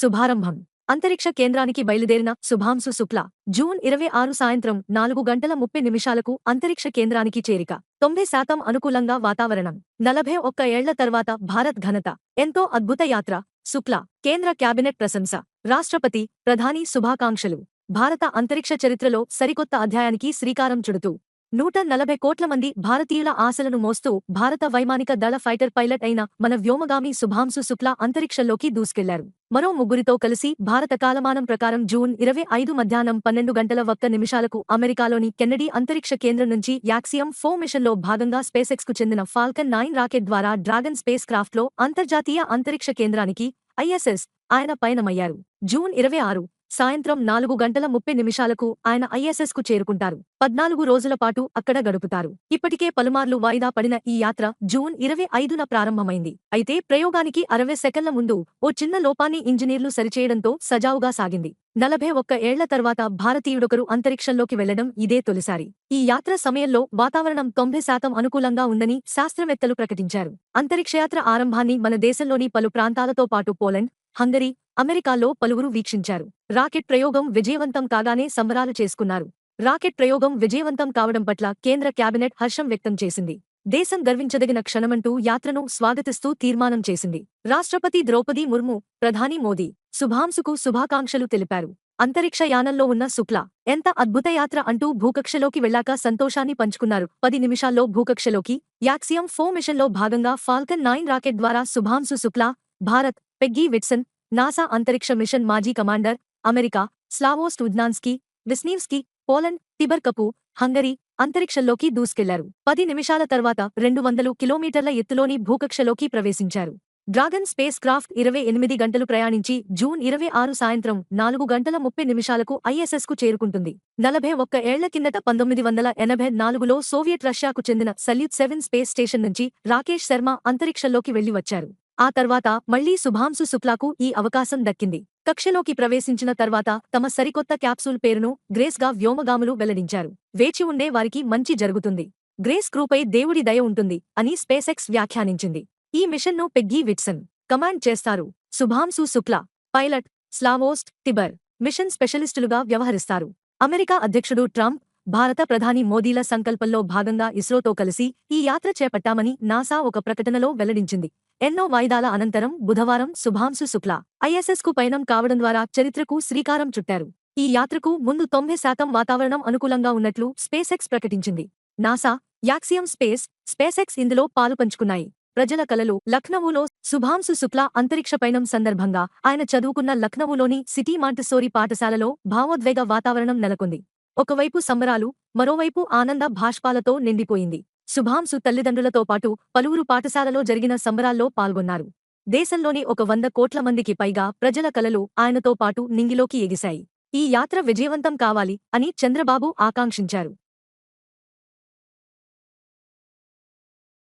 శుభారంభం. అంతరిక్ష కేంద్రానికి బయలుదేరిన శుభాంశు శుక్లా జూన్ ఇరవై ఆరు సాయంత్రం నాలుగు గంటల ముప్పై నిమిషాలకు అంతరిక్ష కేంద్రానికి చేరిక. తొంభై శాతం అనుకూలంగా వాతావరణం. నలభై ఒక్క ఏళ్ళ తర్వాత భారత్ ఘనత. ఎంతో అద్భుత యాత్ర. శుక్లా కేంద్ర క్యాబినెట్ ప్రశంస. రాష్ట్రపతి ప్రధాని శుభాకాంక్షలు. భారత అంతరిక్ష చరిత్రలో సరికొత్త అధ్యాయానికి శ్రీకారం చుడుతూ నూట నలభై కోట్ల మంది భారతీయుల ఆశలను మోస్తూ భారత వైమానిక దళ ఫైటర్ పైలట్ అయిన మన వ్యోమగామి శుభాంశు శుక్లా అంతరిక్షంలోకి దూసుకెళ్ళారు. మరో ముగ్గురితో కలిసి భారత కాలమానం ప్రకారం జూన్ ఇరవై ఐదు మధ్యాహ్నం పన్నెండు గంటల ఒక్క నిమిషాలకు అమెరికాలోని కెన్నడీ అంతరిక్ష కేంద్రం నుంచి యాక్సియం ఫో మిషన్లో భాగంగా స్పేసెక్స్కు చెందిన ఫాల్కన్ నైన్ రాకెట్ ద్వారా డ్రాగన్ స్పేస్ క్రాఫ్ట్లో అంతర్జాతీయ అంతరిక్ష కేంద్రానికి ఐఎస్ఎస్ ఆయన పయనమయ్యారు. జూన్ ఇరవై ఆరు సాయంత్రం నాలుగు గంటల ముప్పై నిమిషాలకు ఆయన ఐఎస్ఎస్కు చేరుకుంటారు. పద్నాలుగు రోజుల పాటు అక్కడ గడుపుతారు. ఇప్పటికే పలుమార్లు వాయిదా పడిన ఈ యాత్ర జూన్ ఇరవై ఐదున ప్రారంభమైంది. అయితే ప్రయోగానికి అరవై సెకండ్ల ముందు ఓ చిన్న లోపాన్ని ఇంజనీర్లు సరిచేయడంతో సజావుగా సాగింది. నలభై ఒక్క ఏళ్ళ తర్వాత భారతీయుడొకరు అంతరిక్షంలోకి వెళ్ళడం ఇదే తొలిసారి. ఈ యాత్ర సమయంలో వాతావరణం తొంభై శాతం అనుకూలంగా ఉందని శాస్త్రవేత్తలు ప్రకటించారు. అంతరిక్షయాత్ర ఆరంభాన్ని మన దేశంలోని పలు ప్రాంతాలతో పాటు పోలండ్ హంగరీ అమెరికాలో పలువురు వీక్షించారు. రాకెట్ ప్రయోగం విజయవంతం కాగానే సంబరాలు చేసుకున్నారు. రాకెట్ ప్రయోగం విజయవంతం కావడం పట్ల కేంద్ర కేబినెట్ హర్షం వ్యక్తం చేసింది. దేశం గర్వించదగిన క్షణమంటూ యాత్రను స్వాగతిస్తూ తీర్మానం చేసింది. రాష్ట్రపతి ద్రౌపది ముర్ము ప్రధాని మోదీ శుభాంశుకు శుభాకాంక్షలు తెలిపారు. అంతరిక్ష యానంలో ఉన్న శుక్లా ఎంత అద్భుత యాత్ర అంటూ భూకక్షలోకి వెళ్ళాక సంతోషాన్ని పంచుకున్నారు. పది నిమిషాల్లో భూకక్షలోకి యాక్సియం ఫో మిషన్లో భాగంగా ఫాల్కన్ నైన్ రాకెట్ ద్వారా Shubhanshu Shukla Bharat Peggy Whitson NASA అంతరిక్ష మిషన్ మాజీ commander America Slawosz Uznanski Wisniewski Poland Tibor Kapu Hungary అంతరిక్షంలోకి దూసుకెళ్ళారు. పది నిమిషాల తర్వాత రెండు వందలు కిలోమీటర్ల ఎత్తులోని భూకక్షలోకి ప్రవేశించారు. డ్రాగన్ స్పేస్ క్రాఫ్ట్ ఇరవై ఎనిమిది గంటలు ప్రయాణించి జూన్ ఇరవై ఆరు సాయంత్రం నాలుగు గంటల ముప్పై నిమిషాలకు ఐఎస్ఎస్కు చేరుకుంటుంది. నలభై ఒక్క ఏళ్ళ కిందట పంతొమ్మిది వందల ఎనభై నాలుగులో సోవియట్ రష్యాకు చెందిన సల్యూట్ సెవెన్ స్పేస్ స్టేషన్ నుంచి రాకేష్ శర్మ అంతరిక్షంలోకి వెళ్ళి వచ్చారు ఆ తర్వాత మళ్ళీ శుభాంశు శుక్లాకు ఈ అవకాశం దక్కింది. కక్షలోకి ప్రవేశించిన తర్వాత తమ సరికొత్త క్యాప్సూల్ పేరును గ్రేస్గా వ్యోమగాములు వెల్లడించారు. వేచి ఉండే వారికి మంచి జరుగుతుంది. గ్రేస్ క్రూపై దేవుడి దయ ఉంటుంది అని స్పేసెక్స్ వ్యాఖ్యానించింది. ఈ మిషన్ను పెగ్గీ విట్సన్ కమాండ్ చేస్తారు. Shubhanshu Shukla pilot Slawosz Tibor mission స్పెషలిస్టులుగా వ్యవహరిస్తారు. అమెరికా అధ్యక్షుడు ట్రంప్ భారత ప్రధాని మోదీల సంకల్పంలో భాగంగా ఇస్రోతో కలిసి ఈ యాత్ర చేపట్టామని నాసా ఒక ప్రకటనలో వెల్లడించింది. ఎన్నో వాయిదాల అనంతరం బుధవారం శుభాంశు శుక్లా ఐఎస్ఎస్కు పయనం కావడం ద్వారా చరిత్రకు శ్రీకారం చుట్టారు. ఈ యాత్రకు ముందు తొంభై శాతం వాతావరణం అనుకూలంగా ఉన్నట్లు స్పేసెక్స్ ప్రకటించింది. నాసా యాక్సియం స్పేస్ స్పేసెక్స్ ఇందులో పాలుపంచుకున్నాయి ప్రజల కలలు లక్నవూలో శుభాంశు శుక్లా అంతరిక్ష పయనం సందర్భంగా ఆయన చదువుకున్న లక్నవూలోని సిటీ మాంటసోరీ పాఠశాలలో భావోద్వేగ వాతావరణం నెలకొంది. ఒకవైపు సంబరాలు మరోవైపు ఆనంద భాష్పాలతో నిండిపోయింది. శుభాంశు తల్లిదండ్రులతో పాటు పలువురు పాఠశాలలో జరిగిన సంబరాల్లో పాల్గొన్నారు. దేశంలోని ఒక వంద కోట్ల మందికి పైగా ప్రజల కలలు ఆయనతో పాటు నింగిలోకి ఎగిశాయి. ఈ యాత్ర విజయవంతం కావాలి అని చంద్రబాబు ఆకాంక్షించారు.